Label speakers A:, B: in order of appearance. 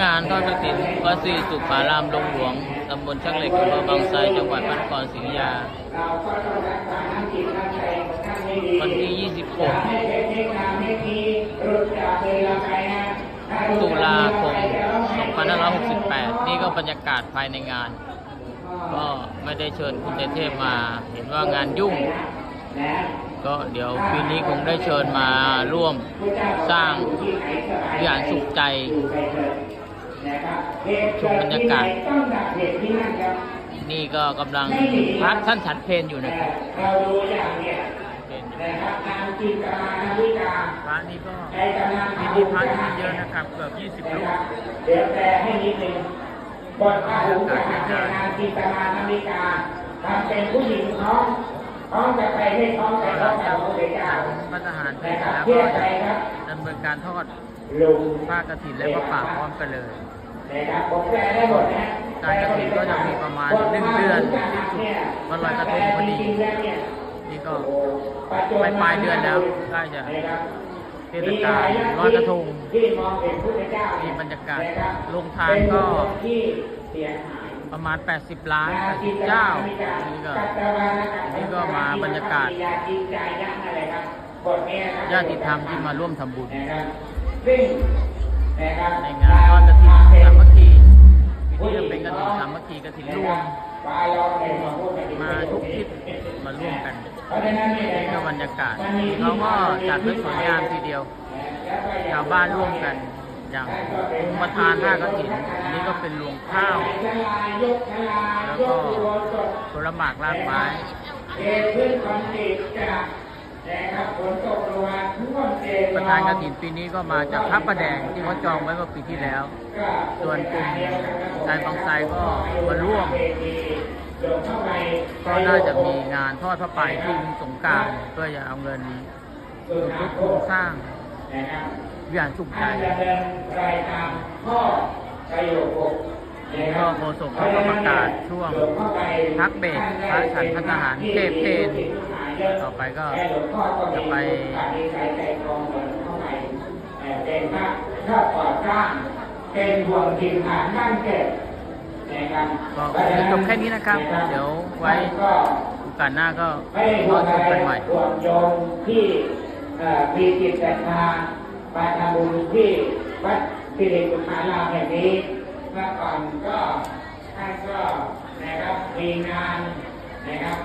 A: งานทอดกฐินวัดศรีสุขารามลงหลวงตำบลชักเหล็กอำเภอบางไทรจังหวัดพระนครศรีอยุธยา วันที่ 26 ตุลาคม 2568 นี่ก็บรรยากาศภายในงาน ก็ไม่ได้เชิญคุณเทพมา เห็นว่างานยุ่ง ก็เดี๋ยวปีนี้คงได้เชิญมาร่วมสร้างวิหารสุขใจ ชมบรรยากาศนี่ก็กำลังพักท่านฉันเพลนอยู่นะครับ
B: เราดูอย่างเนี่ย
A: เพลนอยู่
B: นะครับทางจินตนาวิกา
A: พระนี้ก็
B: ในตำนาน
A: ปีนี้พระที่เยอะนะครับเกือบ20รูป
B: เดี๋ยวแปลให้นิดนึงบทพระหุจากนางจินตนาวิกาทำเป็นผู้หญิงท้องท้องจะไปไม่ท้องแต่
A: ก็ห
B: ท้อ
A: ลั
B: ง
A: ง
B: แต่
A: จาก
B: พระพุทธเจ้า
A: พระทหารเพล
B: นะ
A: น
B: ครับ
A: แล้ว
B: เพื่
A: ก็
B: อใจ
A: จะ
B: ครับ
A: ดำเนินการทอด
B: ลุง
A: ผ้ากฐินและพระป่าพร้อมกันเลย
B: นะครับผมแปลได้หมดนะ
A: การกฐินก็จะมีประมาณหนึ่งเดือนที่สุดวันลอยกระทงพอดี
B: จริงๆแล้วเนี่ย
A: นี่ก็
B: ปัจจุ
A: ไป
B: บัน
A: ปลายเดือนแล้วใกล้จะ
B: นะครับ
A: เทศกาลลอยกระทง
B: ที่มองเห็นพุทธเจ้า
A: มี
B: มี
A: บรรยากาศโรงทานก็
B: ที่เสียหาย
A: ประมาณ 80 ล้าน80เจ้านี่ก็นี่ก็มาบรรยากาศญาติธรรมที่มาร่วมทำบุญ
B: นะครับซึ่งนะครับ
A: ในงานทอดกฐิน คคีกฐินรวม
B: ปลายรองเองมาพูดกัน
A: มาทุกทิศมาร่วมกัน
B: เพราะฉะนั้นเนี่ย
A: นี่ก็บรรยากาศเขาก็จัดไว้สวยงามทีเดียวชาวบ้านร่วมกัน อย่างองค์ประธานท่ากฐินอันนี้ก็เป็นรวงข้าว
B: ชลายกชลา
A: แล้ว
B: ย
A: ก็
B: กตัวสด
A: ผลหมากรากไม้
B: เทพื้นคอนกรีตกระดานก
A: ระธานกฐินปีนี้ก็มาจากพระประแดงที่เขาจองไว้เมื่อปีที่แล้ว ส่วนกลุ่มชายบางไทรก็มาร่วมก็น่าจะมีงานทอดพระป่าที่สงการเพื่อจะเอาเงินอุทุกโครงสร้าง
B: นะครับ
A: วิหารสุขใจ
B: ท่านดำเนินรายตามข้อประโยคหก
A: นี่ก็โฆษกเขาก็ประกาศช่วงพักเบรกพระฉันพัฒหารเทพเพน ต่อไปก็จะไป
B: เป็นพระชอบก่อสร้างเป็นห่วงถิ่นฐานบ้านเกิดนะครับ
A: ก็คงจะจบแค่นี้นะครับ เดี๋ยวไว้
B: ก็
A: โอกาสหน้าก็
B: ไม่ได้
A: ร
B: ห่ว
A: องช
B: อะ
A: ม
B: ไร
A: กันใหม่
B: ห่วงโยมที่มีจิตศรัทธามาทำบุญที่วัดสิริสุขารามแห่งนี้เมื่อก่อนก็ท่านก็นะครับมีงานนะครับ